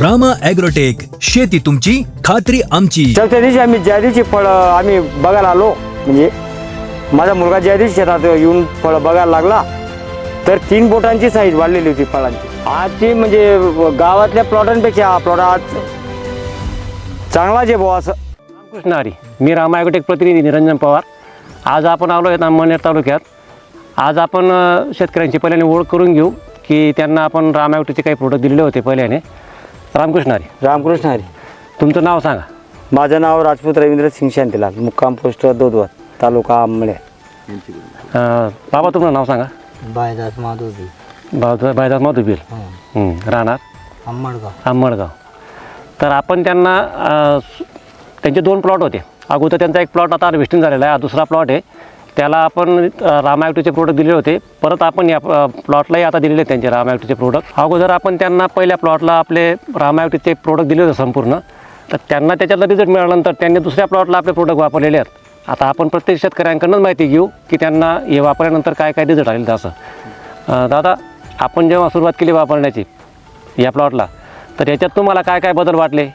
Rama agrotech शेती तुमची खात्री आमची. चौथ्या दिवशी आम्ही ज्या दिवशी फळं आम्ही बघायला आलो. म्हणजे माझा मुलगा ज्या दिवशी शेतात येऊन फळं बघायला लागला. तर तीन बोटांची साईज वाढलेली होती फळांची. आजची म्हणजे गावातल्या प्लॉटांपेक्षा हा प्लॉट आज चांगला जे बुवा असं. कृष्ण हरी मी रामायगटेक प्रतिनिधी निरंजन पवार. आज आपण आलो आहेत मनेर तालुक्यात. आज आपण अ, शेतकऱ्यांची पहिल्याने ओळख करून घेऊ की त्यांना आपण रामायगटेचे काही प्रोडक्ट दिलेले होते पहिल्याने. रामकृष्ण हरी. रामकृष्ण हरी. तुमचं नाव सांगा. माझं नाव राजपूत रवींद्र सिंग शांतीलाल मुक्काम पोस्ट दोदवत तालुका आंबळे. अ, बाबा तुमचं नाव सांगा. बायदास माधवजी बाबा बायदास माधुबील हं, राहणार? अंबडगाव अंबडगाव तर आपण त्यांना अ, त्यांचे दोन प्लॉट होते. अगोदर त्यांचा एक प्लॉट आता हार्वेस्टिंग झालेला आहे. हा दुसरा प्लॉट आहे. त्याला आपण रामायटूचे प्रोडक्ट दिले होते. परत आपण या प्लॉटलाही आता दिलेले आहेत त्यांचे रामायटूचे प्रोडक्ट अगोदर आपण त्यांना पहिल्या प्लॉटला आपले रामायटूचे प्रोडक्ट दिले होते संपूर्ण. तर त्यांना त्याच्यातला रिझल्ट मिळाल्यानंतर त्यांनी दुसऱ्या प्लॉटला आपले प्रोडक्ट वापरलेले आहेत. आता आपण प्रत्येक शेतकऱ्यांकडूनच माहिती घेऊ की त्यांना हे वापरल्यानंतर काय काय रिझल्ट आलेलं असं. दादा आपण जेव्हा सुरुवात केली वापरण्याची या प्लॉटला तर याच्यात तुम्हाला काय काय बदल वाटले?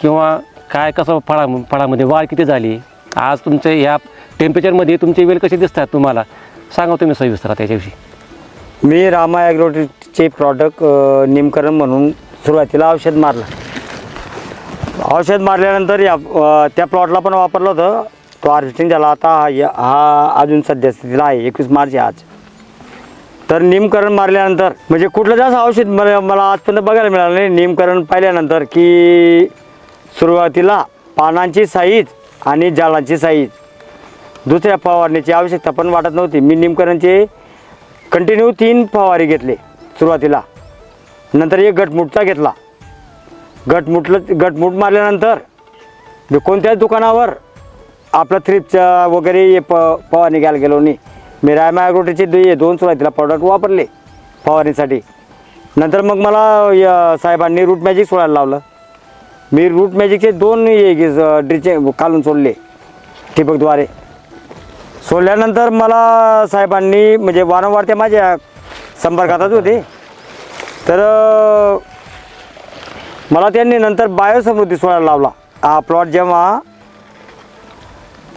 किंवा काय कसं फळा फळामध्ये वाढ किती झाली? आज तुमचे या टेम्परेचरमध्ये तुमची वेल कशी दिसतात तुम्हाला? सांगा तुम्ही सविस्तर त्याच्याविषयी. मी रामा ॲग्रोटेकचे प्रॉडक्ट निमकरण म्हणून सुरुवातीला औषध मारलं. औषध मारल्यानंतर या त्या प्लॉटला पण वापरलं होतं. तो हार्वेस्टिंग झाला. आता हा हा अजून सध्या स्थितीला आहे. एकवीस मार्च आहे आज. तर निमकरण मारल्यानंतर म्हणजे कुठलं जास्त औषध मला मला आजपर्यंत बघायला मिळालं नाही. निमकरण पाहिल्यानंतर की सुरुवातीला पानांची साईज आणि जाळांची साईज दुसऱ्या फवारणीची आवश्यकता पण वाटत नव्हती मी निमकरणचे कंटिन्यू तीन फवारे घेतले सुरुवातीला नंतर एक गटमुटचा घेतला गटमुटलं गटमुट मारल्यानंतर मी कोणत्याच दुकानावर आपलं थ्रिपच्या वगैरे हे प फवारणी घ्यायला गेलो नाही मी रायमायग्रोटीचे ॲग्रोटेचे दोन सुरुवातीला प्रॉडक्ट वापरले फवारणीसाठी नंतर मग मला या साहेबांनी रूट मॅजिक सोडायला लावलं मी रूट मॅजिकचे दोन हे ड्रिचे कालून सोडले ठिबकद्वारे सोडल्यानंतर मला साहेबांनी म्हणजे वारंवार ते माझ्या संपर्कातच होते. तर मला त्यांनी नंतर बायोसमृद्धी सोडायला लावला. हा प्लॉट जेव्हा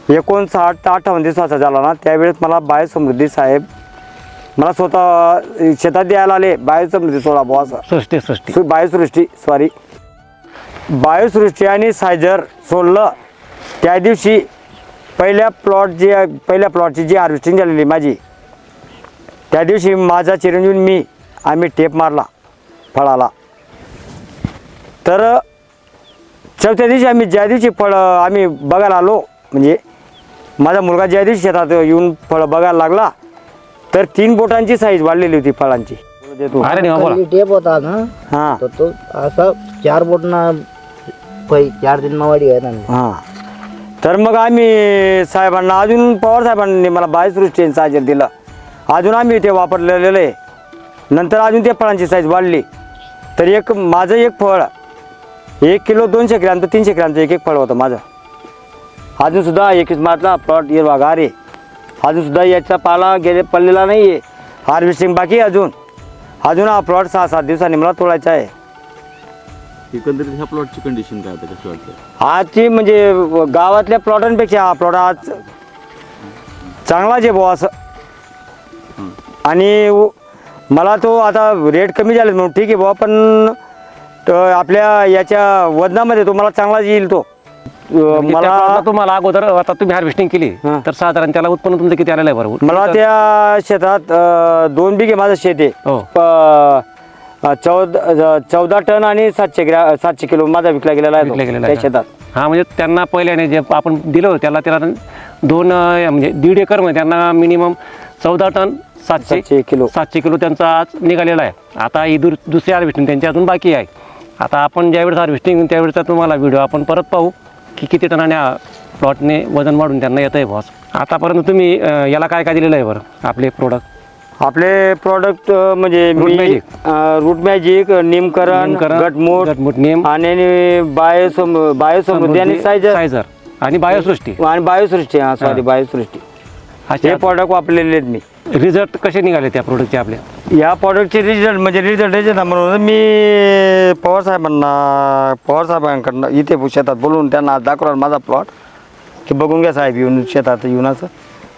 एकोणसाठ ते अठ्ठावन्न दिवसाचा झाला ना त्यावेळेस मला बायोसमृद्धी साहेब मला स्वतः शेतात द्यायला आले. बायोसमृद्धी बुवा असं. सृष्टी सृष्टी. बायोसृष्टी सॉरी बायोसृष्टी आणि सायझर सोडलं. त्या दिवशी पहिल्या प्लॉट जी पहिल्या प्लॉटची जी हार्वेस्टिंग झालेली माझी त्या दिवशी माझा चिरंजीव मी आम्ही टेप मारला फळाला. तर चौथ्या दिवशी आम्ही ज्या दिवशी फळं आम्ही बघायला आलो म्हणजे माझा मुलगा ज्या दिवशी शेतात येऊन फळं बघायला लागला तर तीन बोटांची साईज वाढलेली होती फळांची. टेप होता ना हां. तो असा चार बोटना पै चार दिन वाडी आहे ना. हां. तर मग आम्ही साहेबांना अजून पवार साहेबांनी मला बायोसृष्टी साहचर्य दिलं. अजून आम्ही ते वापरलेलं. आहे नंतर अजून त्या फळांची साईज वाढली. तर एक माझं एक फळ एक किलो दोनशे ग्रॅम तर तीनशे ग्रॅमचं एक एक फळ होतं माझं. अजूनसुद्धा एकवीस मार्चला प्लॉट हिरवागार आहे अजूनसुद्धा याचा पाला गेले पडलेला नाही आहे हार्वेस्टिंग बाकी अजून. अजून हा प्लॉट सहा सात दिवसांनी मला तोडायचा आहे. एकंदरीत ह्या प्लॉटची कंडिशन काय आता कशी वाटते? आजची म्हणजे गावातल्या प्लॉटांपेक्षा हा प्लॉट आज चांगला जे बुवा असं. आणि उ- मला तो आता रेट कमी झाले म्हणून ठीक आहे बुवा पण त- आपल्या याच्या वजनामध्ये तो मला चांगलाच येईल तो. अं, म्हणजे त्या मला plotला तुम्हाला अगोदर आता तुम्ही हार्वेस्टिंग केली हां. तर साधारण त्याला उत्पन्न तुमचं किती आलेलं आहे बरोबर? मला त्या शेतात अं, दोन बिघे माझं शेत आहे. हो. प- चौदा चौदा टन आणि सातशे ग्रॅ सातशे किलो माझा विकला गेलेला आहे तो, विकला गेलेला त्या आहे शेतात. हां म्हणजे त्यांना पहिल्याने जे आपण दिलं होतं त्याला त्याला दोन अं, म्हणजे दीड एकरमध्ये त्यांना मिनिमम चौदा टन सातशे सातशे किलो. सातशे किलो त्यांचा आज निघालेला आहे. आता ही दुर दुसरी हार्वेस्टिंग त्यांची अजून बाकी आहे. आता आपण ज्यावेळेस हार्वेस्टिंग त्यावेळेचा तुम्हाला व्हिडिओ आपण परत पाहू की किती टनाने प्लॉटने वजन वाढून त्यांना येतं आहे बॉस आतापर्यंत तुम्ही अं, याला काय काय दिलेलं आहे बरं आपले प्रोडक्ट आपले प्रॉडक्ट म्हणजे रूट मी मॅजिक. अं, रूट मॅजिक निमकरण गटमूट गटमुट नेम. आणि बायोसम बायोसमृद्धी आणि सायझर सायझर आणि बायोसृष्टी. आणि बायोसृष्टी हा सॉरी बायोसृष्टी. असे हे प्रॉडक्ट वापरलेले आहेत मी. रिझल्ट कसे निघाले त्या प्रोडक्टचे आपल्या या प्रॉडक्टचे रिझल्ट म्हणजे रिझल्ट याचे ना म्हणून. मी पवार साहेबांना पवार साहेबांकडनं इथे शेतात बोलून त्यांना दाखवला माझा प्लॉट की बघून घ्या साहेब येऊन शेतात येऊन असं.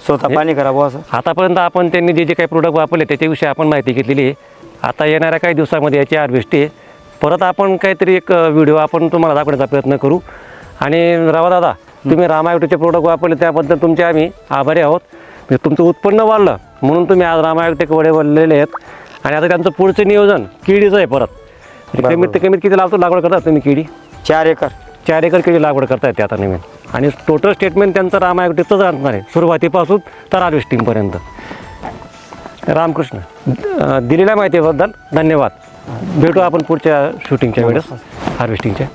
स्वतः पाणी करावं असं? आतापर्यंत आपण त्यांनी जे जे काही प्रोडक्ट वापरले त्याच्याविषयी आपण माहिती घेतलेली आहे. आता येणाऱ्या काही दिवसामध्ये याची हार्वेस्ट आहे. परत आपण काहीतरी एक व्हिडिओ आपण तुम्हाला दाखवण्याचा प्रयत्न करू. आणि रावा दादा तुम्ही रामायगडचे प्रोडक्ट वापरले त्याबद्दल तुमचे आम्ही आभारी आहोत. म्हणजे तुमचं उत्पन्न वाढलं म्हणून तुम्ही आज रामायगडचे वडे बनलेले आहेत. आणि आता त्यांचं पुढचं नियोजन किडीचं आहे परत. म्हणजे कमीत ते कमीत किती लावतो लागवड करता तुम्ही किडी? चार एकर. चार एकर केळी लागवड करता येते आता नवीन. आणि टोटल स्टेटमेंट त्यांचं रामायगडीचंच राहणार आहे. सुरुवातीपासून तर हार्वेस्टिंगपर्यंत रामकृष्ण दिलेल्या माहितीबद्दल धन्यवाद. भेटू आपण पुढच्या शूटिंगच्या वेळेस हार्वेस्टिंगच्या